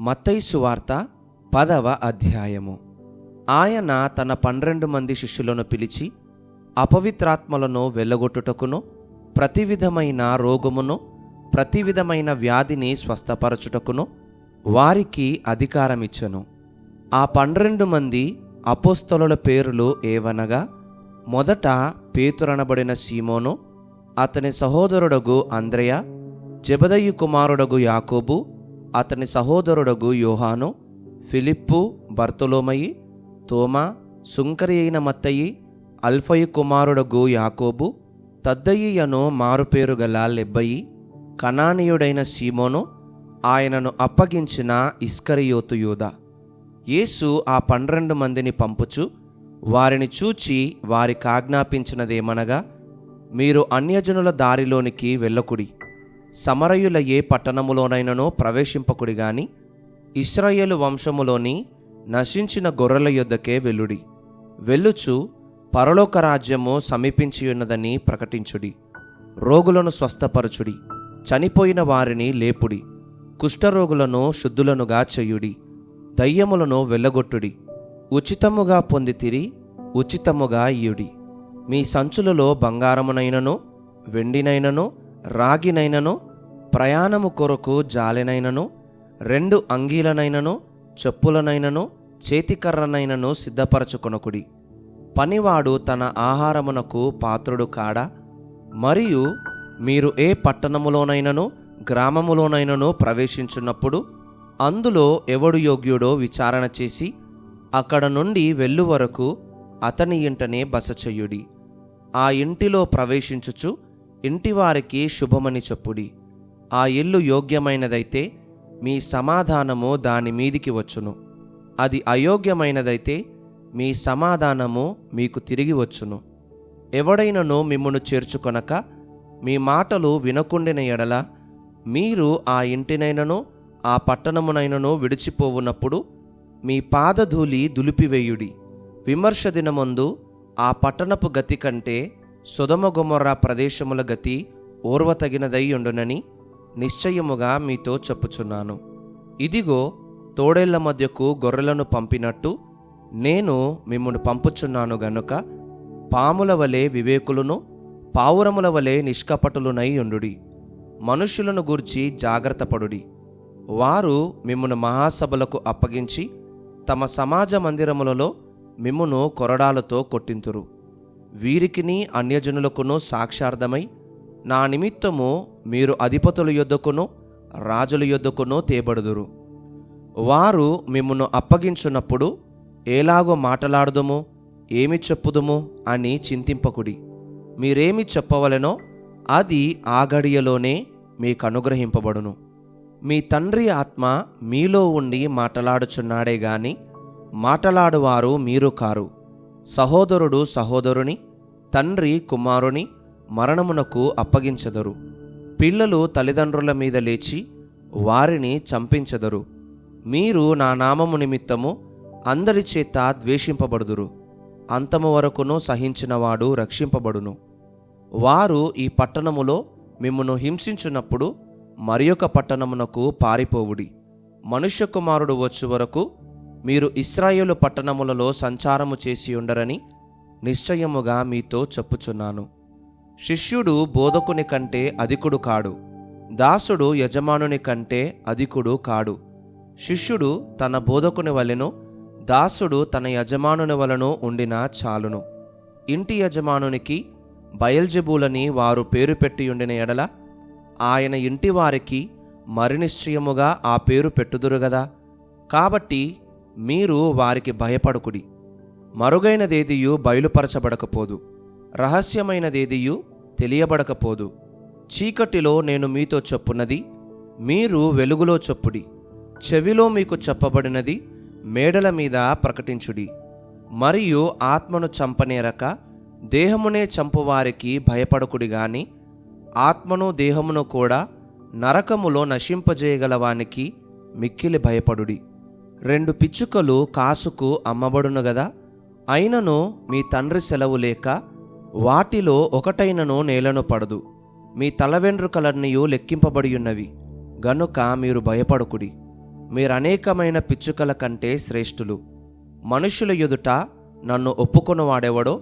మత్తైసు వార్త పదవ అధ్యాయము. ఆయన తన పన్నెండు మంది శిష్యులను పిలిచి అపవిత్రాత్మలను వెళ్ళగొట్టుటకును ప్రతి విధమైన రోగమును ప్రతి విధమైన వ్యాధిని స్వస్థపరచుటకును వారికి అధికారమిచ్చను. ఆ పన్నెండు మంది అపోస్తలుల పేర్లు ఏవనగా మొదట పేతురనబడిన సీమోను అతని సహోదరుడగు అంద్రయ జబదయ్యు కుమారుడగు యాకోబు అతని సహోదరుడగు యోహాను ఫిలిప్పు బర్తలోమయి తోమా సుంకరి అయిన మత్తయి అల్ఫయి కుమారుడగు యాకోబు తద్దయ్యను మారుపేరు గల లెబ్బయి కనానీయుడైన సీమోను ఆయనను అప్పగించిన ఇస్కరియోతు యూద. యేసు ఆ పన్నెండు మందిని పంపుచు వారిని చూచి వారికి ఆజ్ఞాపించినదేమనగా మీరు అన్యజనుల దారిలోనికి వెళ్ళకుడి. సమరయుల ఏ పట్టణములోనైనను ప్రవేశింపకుడి గాని ఇస్రాయేలు వంశములోని నశించిన గొర్రెల యొద్దకే వెల్లుడి వెల్లుచు పరలోక రాజ్యము సమీపించి ఉన్నదని ప్రకటించుడి. రోగులను స్వస్థపరచుడి. చనిపోయిన వారిని లేపుడి. కుష్ఠరోగులను శుద్ధులనుగా చెయ్యుడి దయ్యములను వెళ్ళగొట్టుడి. ఉచితముగా పొందితిరి ఉచితముగా ఇయుడి మీ సంచులలో బంగారమునైనను వెండినైనను రాగినైనను ప్రయాణము కొరకు జాలెనైనను రెండు అంగీలనైనను చెప్పులనైనను చేతికర్రనైనను సిద్ధపరచుకొనకుడి. పనివాడు తన ఆహారమునకు పాత్రుడు కాడా? మరియు మీరు ఏ పట్టణములోనైనను గ్రామములోనైనను ప్రవేశించున్నప్పుడు అందులో ఎవడు యోగ్యుడో విచారణ చేసి అక్కడ నుండి వెళ్ళు వరకు అతని ఇంటనే బస చెయ్యుడి ఆ ఇంటిలో ప్రవేశించుచు ఇంటివారికి శుభమని చెప్పుడి. ఆ ఇల్లు యోగ్యమైనదైతే మీ సమాధానము దాని మీదికి వచ్చును. అది అయోగ్యమైనదైతే మీ సమాధానము మీకు తిరిగి వచ్చును. ఎవడైనను మిమ్మను చేర్చుకొనక మీ మాటలు వినకుండిన ఎడల మీరు ఆ ఇంటినైనను ఆ పట్టణమునైనను విడిచిపోవునప్పుడు మీ పాదధూళి దులిపివేయుడి. విమర్శ దినమందు ఆ పట్టణపు గతి కంటే సుధమగుమొర్ర ప్రదేశముల గతి ఓర్వతగినదై ఉండునని నిశ్చయముగా మీతో చెప్పుచున్నాను. ఇదిగో తోడేళ్ళ మధ్యకు గొర్రెలను పంపినట్టు నేను మిమ్మల్ని పంపుచున్నాను గనుక పాముల వలె వివేకులను పావురముల వలె నిష్కపటులునై ఉండుడి. మనుష్యులను గూర్చి జాగ్రత్తపడుడి వారు మిమ్మను మహాసభలకు అప్పగించి తమ సమాజ మందిరములలో మిమ్మును కొరడాలతో కొట్టింతురు. వీరికిని అన్యజనులకును సాక్షార్థమై నా నిమిత్తము మీరు అధిపతుల యొద్దకును రాజుల యొద్దకును తేబడుదురు. వారు మిమ్మను అప్పగించున్నప్పుడు ఏలాగో మాట్లాడదుము ఏమి చెప్పుదుము అని చింతింపకుడి. మీరేమి చెప్పవలెనో అది ఆ గడియలోనే మీకు అనుగ్రహింపబడును మీ తండ్రి ఆత్మ మీలో ఉండి మాటలాడుచున్నాడే గాని మాటలాడువారు మీరు కారు. సహోదరుడు సహోదరుని తండ్రి కుమారుని మరణమునకు అప్పగించెదరు. పిల్లలు తల్లిదండ్రుల మీద లేచి వారిని చంపించెదరు. మీరు నా నామము నిమిత్తము అందరి చేత ద్వేషింపబడుదురు. అంతము వరకును సహించినవాడు రక్షింపబడును. వారు ఈ పట్టణములో మిమ్మను హింసించున్నప్పుడు మరి ఒక పట్టణమునకు పారిపోవుడి. మనుష్య కుమారుడు వచ్చు వరకు మీరు ఇస్రాయేలు పట్టణములలో సంచారము చేసి ఉండరని నిశ్చయముగా మీతో చెప్పుచున్నాను. శిష్యుడు బోధకుని కంటే అధికుడు కాడు. దాసుడు యజమానుని కంటే అధికుడు కాడు. శిష్యుడు తన బోధకుని వలెను దాసుడు తన యజమానుని వలన ఉండినా చాలును. ఇంటి యజమానునికి బయల్జబూలని వారు పేరు పెట్టి ఉండిన ఎడల ఆయన ఇంటి వారికి మరి నిశ్చయముగా ఆ పేరు పెట్టుదురు గదా. కాబట్టి మీరు వారికి భయపడకుడి. మరుగైనదేదియు బయలుపరచబడకపోదు. రహస్యమైనదేదియు తెలియబడకపోదు. చీకటిలో నేను మీతో చెప్పున్నది మీరు వెలుగులో చెప్పుడి. చెవిలో మీకు చెప్పబడినది మేడల మీద ప్రకటించుడి. మరియు ఆత్మను చంపనేరక దేహమునే చంపువారికి భయపడకుడి గాని ఆత్మను దేహమును కూడా నరకములో నశింపజేయగలవానికి మిక్కిలి భయపడుడి. రెండు పిచ్చుకలు కాసుకు అమ్మబడును గదా? అయినను మీ తండ్రి సెలవు లేక వాటిలో ఒకటైనను నేలను పడదు. మీ తల వెంట్రుకలన్నీయు లెక్కింపబడి ఉన్నవి గనుక మీరు భయపడకుడి. మీరనేకమైన పిచ్చుకల కంటే శ్రేష్ఠులు. మనుషుల ఎదుట నన్ను ఒప్పుకొనవాడెవడో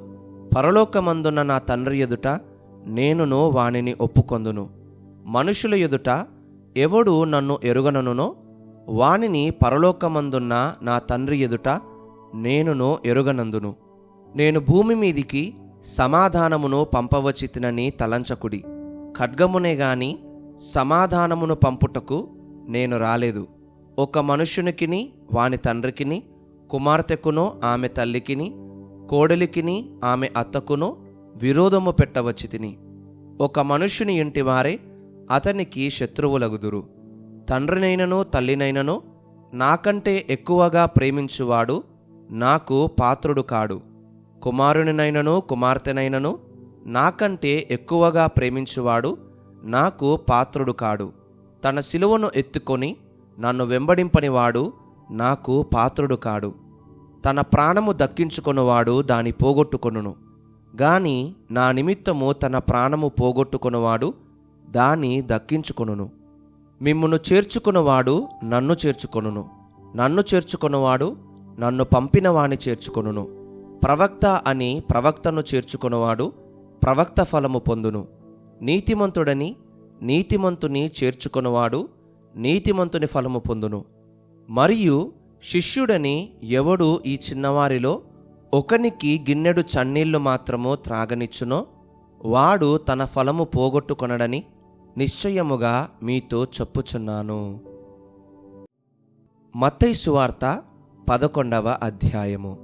పరలోకమందున్న నా తండ్రి ఎదుట నేనును వానిని ఒప్పుకొందును. మనుషుల ఎదుట ఎవడు నన్ను ఎరుగననునో వానిని పరలోకమందున్న నా తండ్రి ఎదుట నేనును ఎరుగనందును. నేను భూమి మీదికి సమాధానమును పంపవచితినని తలంచకుడి. ఖడ్గమునే గాని సమాధానమును పంపుటకు నేను రాలేదు. ఒక మనుష్యునికిని వాని తండ్రికిని కుమార్తెకునో ఆమె తల్లికిని కోడలికిని ఆమె అత్తకునో విరోధము పెట్టవచ్చి తిని ఒక మనుష్యుని ఇంటివారే అతనికి శత్రువులగుదురు. తండ్రినైనను తల్లినైనను నాకంటే ఎక్కువగా ప్రేమించువాడు నాకు పాత్రుడు కాడు. కుమారునినైనను కుమార్తెనైనను నాకంటే ఎక్కువగా ప్రేమించువాడు నాకు పాత్రుడు కాడు. తన శిలువను ఎత్తుకొని నన్ను వెంబడింపనివాడు నాకు పాత్రుడు కాడు. తన ప్రాణము దక్కించుకొనువాడు దాని పోగొట్టుకొనును. గాని నా నిమిత్తము తన ప్రాణము పోగొట్టుకొనువాడు దాని దక్కించుకొనును. మిమ్మును చేర్చుకున్నవాడు నన్ను చేర్చుకొనును. నన్ను చేర్చుకున్నవాడు నన్ను పంపిన వాని చేర్చుకొనును. ప్రవక్త అని ప్రవక్తను చేర్చుకున్నవాడు ప్రవక్త ఫలము పొందును. నీతిమంతుడని నీతిమంతుని చేర్చుకున్నవాడు నీతిమంతుని ఫలము పొందును. మరియు శిష్యుడని ఎవడు ఈ చిన్నవారిలో ఒకనికి గిన్నెడు చన్నీళ్ళు మాత్రము త్రాగనిచ్చునో వాడు తన ఫలము పోగొట్టుకొనడని నిశ్చయముగా మీతో చెప్పుచున్నాను. మత్తయి సువార్త పదకొండవ అధ్యాయము.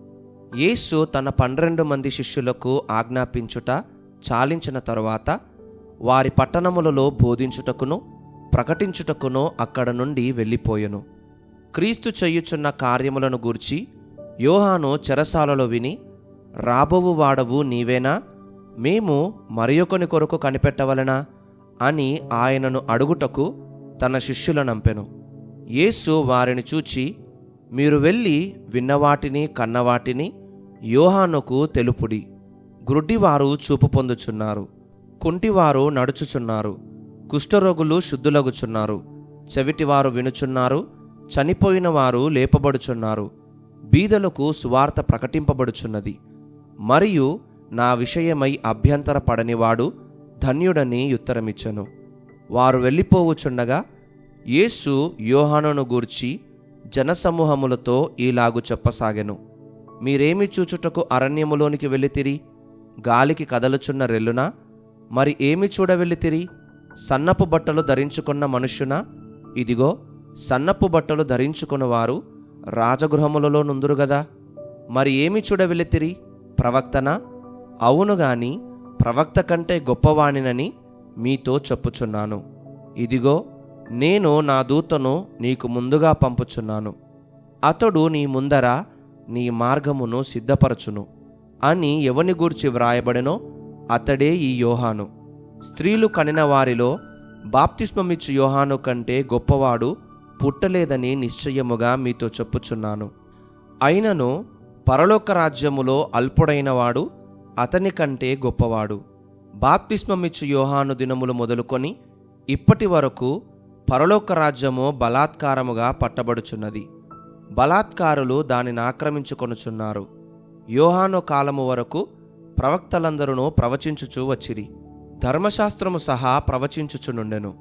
యేసు తన పన్నెండు మంది శిష్యులకు ఆజ్ఞాపించుట చాలించిన తరువాత వారి పట్టణములలో బోధించుటకును ప్రకటించుటకును అక్కడ నుండి వెళ్ళిపోయెను. క్రీస్తు చేయుచున్న కార్యములను గూర్చి యోహాను చెరసాలలో విని రాబోవు వాడవు నీవేనా? మేము మరియొకని కొరకు కనిపెట్టవలనా? అని ఆయనను అడుగుటకు తన శిష్యులనంపెను యేసు వారిని చూచి మీరు వెళ్ళి విన్నవాటిని కన్నవాటిని యోహానుకు తెలుపుడి. గ్రుడ్డివారు చూపు పొందుచున్నారు. కుంటివారు నడుచుచున్నారు. కుష్ఠరోగులు శుద్ధులగుచున్నారు. చెవిటివారు వినుచున్నారు. చనిపోయిన వారు లేపబడుచున్నారు. బీదలకు సువార్త ప్రకటింపబడుచున్నది. మరియు నా విషయమై అభ్యంతర పడనివాడు ధన్యుడని ఉత్తరమిచ్చను. వారు వెళ్ళిపోవుచుండగా యేసు యోహానును గూర్చి జనసమూహములతో ఈలాగు చెప్పసాగెను. మీరేమి చూచుటకు అరణ్యములోనికి వెళ్ళితిరి? గాలికి కదలుచున్న రెల్లునా? మరి ఏమి చూడ వెళ్ళితిరి సన్నపు బట్టలు ధరించుకున్న మనుష్యునా? ఇదిగో సన్నపు బట్టలు ధరించుకున్న వారు రాజగృహములలో నుందురు గదా. మరి ఏమి చూడవెళ్ళితిరి? ప్రవక్తనా? అవును గాని ప్రవక్త కంటే గొప్పవాణినని మీతో చెప్పుచున్నాను. ఇదిగో నేను నా దూతను నీకు ముందుగా పంపుచున్నాను. అతడు నీ ముందర నీ మార్గమును సిద్ధపరచును. అని ఎవని గూర్చి వ్రాయబడినో అతడే ఈ యోహాను. స్త్రీలు కనిన వారిలో బాప్తిస్మమిచ్చు యోహాను కంటే గొప్పవాడు పుట్టలేదని నిశ్చయముగా మీతో చెప్పుచున్నాను. అయినను పరలోక రాజ్యములో అల్పుడైన వాడు అతని కంటే గొప్పవాడు. బాప్తిస్మమిచ్చు యోహాను దినములు మొదలుకొని ఇప్పటి వరకు పరలోక రాజ్యము బలాత్కారముగా పట్టబడుచున్నది. బలాత్కారులు దానిని ఆక్రమించుకొనుచున్నారు. యోహాను కాలము వరకు ప్రవక్తలందరూ ప్రవచించుచూ వచ్చిరి. ధర్మశాస్త్రము సహా ప్రవచించుచునుండెను.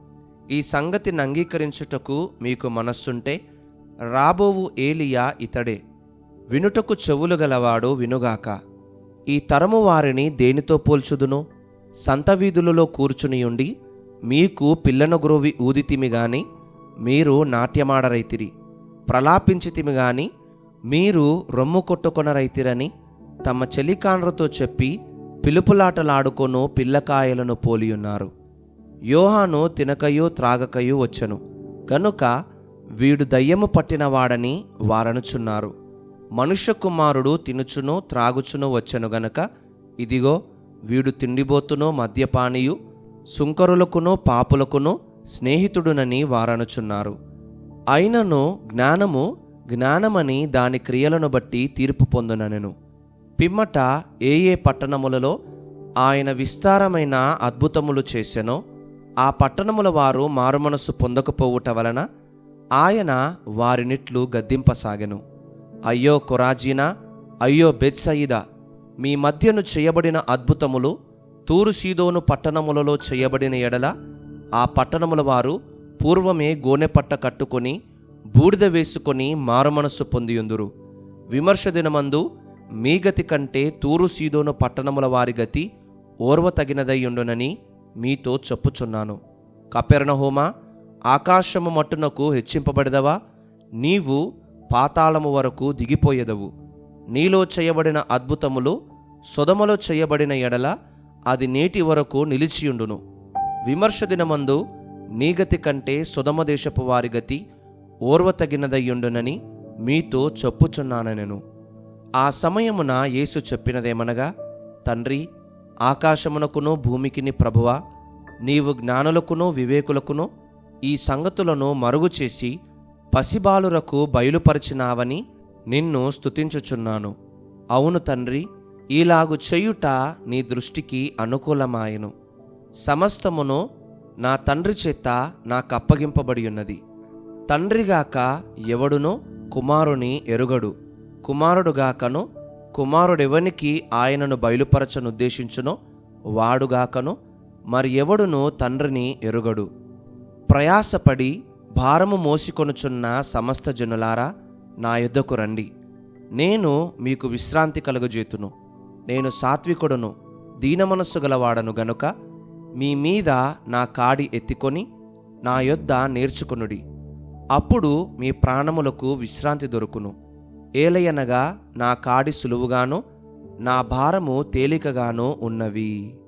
ఈ సంగతిని అంగీకరించుటకు మీకు మనస్సుంటే రాబోవు ఏలియా ఇతడే. వినుటకు చెవులు గలవాడు వినుగాక. ఈ తరము వారిని దేనితో పోల్చుదును? సంత వీధులలో కూర్చునియుండి మీకు పిల్లను గ్రోవి ఊదితిమి గాని మీరు నాట్యమాడరైతిరి. ప్రలాపించితిమి గాని మీరు రొమ్ము కొట్టుకొనరైతిరని తమ చెలికాన్రతో చెప్పి పిలుపులాటలాడుకొను పిల్లకాయలను పోలియున్నారు. యోహాను తినకయో త్రాగకయో వచ్చను. గనుక వీడు దయ్యము పట్టినవాడని వారనుచున్నారు. మనుష్య కుమారుడు తినుచును త్రాగుచును వచ్చెను గనక ఇదిగో వీడు తిండిబోతును మద్యపానీయు సుంకరులకును పాపులకును స్నేహితుడునని వారనుచున్నారు. అయినను జ్ఞానము జ్ఞానమని దాని క్రియలను బట్టి తీర్పు పొందునను పిమ్మట ఏ ఏ పట్టణములలో ఆయన విస్తారమైన అద్భుతములు చేసెనో ఆ పట్టణముల వారు మారుమనస్సు పొందకపోవుట వలన ఆయన వారినిట్లు గద్దింపసాగెను. అయ్యో కొరాజీనా అయ్యో బెత్సయిదా మీ మధ్యను చేయబడిన అద్భుతములు తూరు సీదోను పట్టణములలో చేయబడిన ఎడల ఆ పట్టణముల వారు పూర్వమే గోనెపట్ట కట్టుకొని బూడిద వేసుకొని మారుమనస్సు పొందియుందురు. విమర్శ దినమందు మీ గతి కంటే తూరు సీదోను పట్టణముల వారి గతి ఓర్వతగినదయ్యుండునని మీతో చెప్పుచున్నాను. కపెర్ణహోమా ఆకాశము మట్టునకు హెచ్చింపబడదవా? నీవు పాతాళము వరకు దిగిపోయేదవు. నీలో చేయబడిన అద్భుతములు సొదమలో చేయబడిన ఎడల అది నేటి వరకు నిలిచియుండును. విమర్శ దినమందు నీ గతి కంటే సుధమ దేశపు వారి గతి ఓర్వతగినదయ్యుండునని మీతో చెప్పుచున్నానెను ఆ సమయమున యేసు చెప్పినదేమనగా తండ్రి ఆకాశమునకును భూమికిని ప్రభువా నీవు జ్ఞానులకును వివేకులకును ఈ సంగతులను మరుగు చేసి పసిబాలురకు బయలుపరిచినావని నిన్ను స్తుతించుచున్నాను. అవును తండ్రి ఇలాగు చేయుట నీ దృష్టికి అనుకూలమాయను. సమస్తమును నా తండ్రి చేత నాకు అప్పగింపబడి ఉన్నది తండ్రిగాక ఎవడునో కుమారుని ఎరుగడు. కుమారుడుగాకను కుమారుడెవనికి ఆయనను బయలుపరచనుద్దేశించునో వాడుగాకను మరి ఎవడును తండ్రిని ఎరుగడు. ప్రయాసపడి భారము మోసికొనుచున్న సమస్త జనులారా నా యుద్ధకు రండి. నేను మీకు విశ్రాంతి కలుగజేతును. నేను సాత్వికుడును దీనమనస్సు గలవాడను గనుక మీ మీద నా కాడి ఎత్తికొని నా యొద్ద నేర్చుకొనుడి. అప్పుడు మీ ప్రాణములకు విశ్రాంతి దొరుకును. ఏలయనగా నా కాడి సులువుగాను నా భారము తేలికగాను ఉన్నవి.